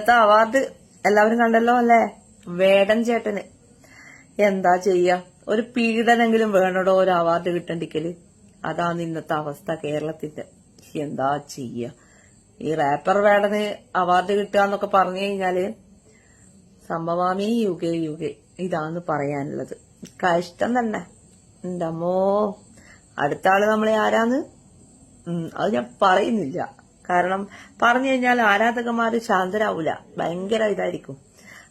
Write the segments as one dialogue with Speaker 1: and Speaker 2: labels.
Speaker 1: ഇന്നത്തെ അവാർഡ് എല്ലാവരും കണ്ടല്ലോ അല്ലേ? വേടൻ ചേട്ടന്. എന്താ ചെയ്യാ? ഒരു പീഡനെങ്കിലും വേണോടോ ഒരു അവാർഡ് കിട്ടണ്ടിക്കൽ അതാണ് ഇന്നത്തെ അവസ്ഥ കേരളത്തിന്റെ. എന്താ ചെയ്യ? ഈ റാപ്പർ വേടന് അവാർഡ് കിട്ടുക എന്നൊക്കെ പറഞ്ഞു കഴിഞ്ഞാൽ സംഭവാമി യുഗേ യുഗേ. ഇതാന്ന് പറയാനുള്ളത്. കഷ്ടം തന്നെ. എന്തമ്മോ അടുത്ത ആൾ നമ്മളെ ആരാന്ന്? അത് ഞാൻ പറയുന്നില്ല. കാരണം പറഞ്ഞു കഴിഞ്ഞാൽ ആരാധകന്മാർ ശാന്തരാവൂല. ഭയങ്കര ഇതായിരിക്കും.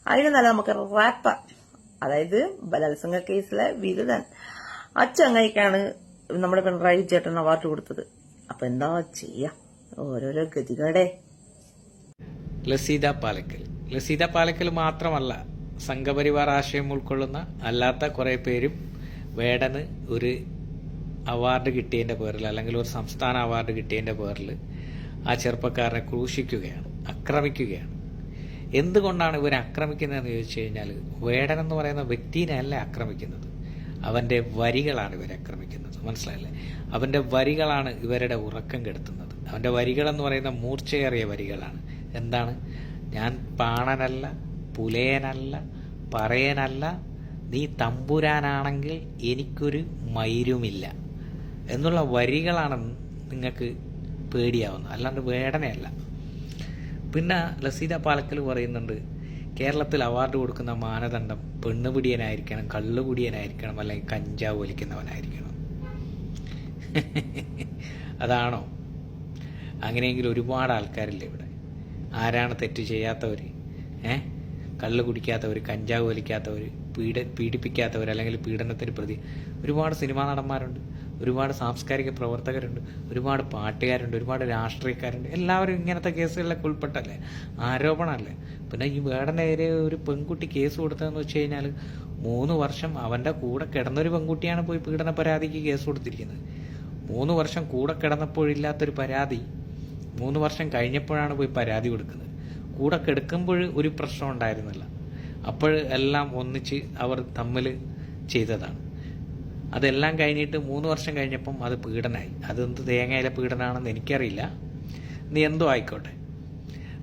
Speaker 1: അതിന് നല്ല നമുക്ക് റാപ്പർ അതായത് ബലാത്സംഗ കേസിലെ വിരുദൻ അച്ചങ്ങയ്ക്കാണ് നമ്മുടെ പിണറായി ചേട്ടൻ അവാർഡ് കൊടുത്തത്. അപ്പൊ എന്താ ചെയ്യാ? ഓരോരോ ഗതികടെ.
Speaker 2: ലസീത പാലക്കൽ. ലസീത പാലക്കൽ മാത്രമല്ല സംഘപരിവാർ ആശയം ഉൾക്കൊള്ളുന്ന അല്ലാത്ത കുറെ പേരും വേടന് ഒരു അവാർഡ് കിട്ടിയതിന്റെ പേരിൽ അല്ലെങ്കിൽ ഒരു സംസ്ഥാന അവാർഡ് കിട്ടിയതിന്റെ പേരിൽ ആ ചെറുപ്പക്കാരനെ ക്രൂശിക്കുകയാണ് ആക്രമിക്കുകയാണ്. എന്തുകൊണ്ടാണ് ഇവരെ ആക്രമിക്കുന്നതെന്ന് ചോദിച്ചു കഴിഞ്ഞാൽ വേടൻ എന്ന് പറയുന്ന വ്യക്തിനെയല്ല ആക്രമിക്കുന്നത്. അവന്റെ വരികളാണ് ഇവരെ ആക്രമിക്കുന്നത്. മനസ്സിലായില്ലേ? അവന്റെ വരികളാണ് ഇവരുടെ ഉറക്കം കെടുത്തുന്നത്. അവന്റെ വരികളെന്ന് പറയുന്ന മൂർച്ചയേറിയ വരികളാണ്. എന്താണ്? ഞാൻ പാണനല്ല പുലയനല്ല പറയനല്ല നീ തമ്പുരാനാണെങ്കിൽ എനിക്കൊരു മൈരുമില്ല എന്നുള്ള വരികളാണ് നിങ്ങൾക്ക് പേടിയാവുന്നത് അല്ലാണ്ട് വേടനയല്ല. പിന്നെ ലസീത പാലക്കൽ പറയുന്നുണ്ട് കേരളത്തിൽ അവാർഡ് കൊടുക്കുന്ന മാനദണ്ഡം പെണ്ണുപിടിയനായിരിക്കണം കള്ളുകുടിയനായിരിക്കണം അല്ലെങ്കിൽ കഞ്ചാവ് വലിക്കുന്നവനായിരിക്കണം. അതാണോ? അങ്ങനെയെങ്കിൽ ഒരുപാട് ആൾക്കാരില്ലേ ഇവിടെ? ആരാണ് തെറ്റ് ചെയ്യാത്തവർ ഏ? കള്ള് കുടിക്കാത്തവർ കഞ്ചാവ് വലിക്കാത്തവർ പീഡ പീഡിപ്പിക്കാത്തവർ അല്ലെങ്കിൽ പീഡനത്തിന് പ്രതി ഒരുപാട് സിനിമാ നടന്മാരുണ്ട്. ഒരുപാട് സാംസ്കാരിക പ്രവർത്തകരുണ്ട് ഒരുപാട് പാട്ടുകാരുണ്ട് ഒരുപാട് രാഷ്ട്രീയക്കാരുണ്ട്. എല്ലാവരും ഇങ്ങനത്തെ കേസുകളിലൊക്കെ ഉൾപ്പെട്ടല്ലേ ആരോപണമല്ലേ? പിന്നെ ഈ വേടനെതിരെ ഒരു പെൺകുട്ടി കേസ് കൊടുത്തതെന്ന് വെച്ച് കഴിഞ്ഞാൽ മൂന്ന് വർഷം അവന്റെ കൂടെ കിടന്നൊരു പെൺകുട്ടിയാണ് പോയി പീഡന പരാതിക്ക് കേസ് കൊടുത്തിരിക്കുന്നത്. മൂന്ന് വർഷം കൂടെ കിടന്നപ്പോഴില്ലാത്തൊരു പരാതി മൂന്ന് വർഷം കഴിഞ്ഞപ്പോഴാണ് പോയി പരാതി കൊടുക്കുന്നത്. കൂടെ കിടക്കുമ്പോൾ ഒരു പ്രശ്നം ഉണ്ടായിരുന്നില്ല. അപ്പോൾ എല്ലാം ഒന്നിച്ച് അവർ തമ്മിൽ ചെയ്തതാണ്. അതെല്ലാം കഴിഞ്ഞിട്ട് മൂന്ന് വർഷം കഴിഞ്ഞപ്പം അത് പീഡനമായി അതെന്ത് തേങ്ങയിലെ പീഡനാണെന്ന് എനിക്കറിയില്ല. നീ എന്തോ ആയിക്കോട്ടെ.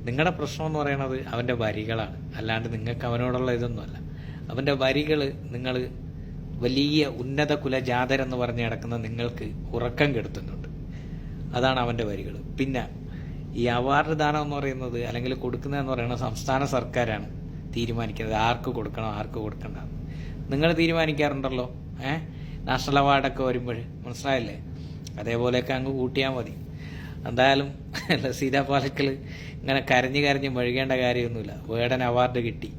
Speaker 2: നിങ്ങളുടെ പ്രശ്നം എന്ന് പറയുന്നത് അവന്റെ വരികളാണ്. അല്ലാണ്ട് നിങ്ങൾക്ക് അവനോടുള്ള ഇതൊന്നുമല്ല. അവന്റെ വരികൾ നിങ്ങൾ വലിയ ഉന്നത കുലജാതരെന്ന് പറഞ്ഞ് കിടക്കുന്ന നിങ്ങൾക്ക് ഉറക്കം കെടുത്തുന്നുണ്ട്. അതാണ് അവന്റെ വരികൾ പിന്നെ ഈ അവാർഡ് ദാനം എന്ന് പറയുന്നത് അല്ലെങ്കിൽ കൊടുക്കുന്നതെന്ന് പറയുന്നത് സംസ്ഥാന സർക്കാരാണ് തീരുമാനിക്കുന്നത്. ആർക്ക് കൊടുക്കണം ആർക്ക് കൊടുക്കണ്ട നിങ്ങൾ തീരുമാനിക്കാറുണ്ടല്ലോ. ഏഹ് നാഷണൽ അവാർഡൊക്കെ വരുമ്പോൾ മനസ്സിലായില്ലേ? അതേപോലെയൊക്കെ അങ്ങ് കൂട്ടിയാൽ മതി. എന്തായാലും സീതാ പാലക്കൽ ഇങ്ങനെ കരഞ്ഞ് കരഞ്ഞ് മെഴുകേണ്ട കാര്യമൊന്നുമില്ല. വേടൻ അവാർഡ് കിട്ടി.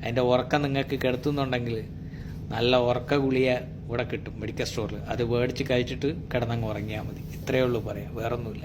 Speaker 2: അതിന്റെ ഉറക്കം നിങ്ങൾക്ക് കെടുത്തുന്നുണ്ടെങ്കിൽ നല്ല ഉറക്ക ഗുളിയ ഇവിടെ കിട്ടും മെഡിക്കൽ സ്റ്റോറിൽ അത് മേടിച്ച് കഴിച്ചിട്ട് കിടന്നങ്ങ് ഉറങ്ങിയാൽ മതി. ഇത്രയേ ഉള്ളൂ പറയാം. വേറൊന്നുമില്ല.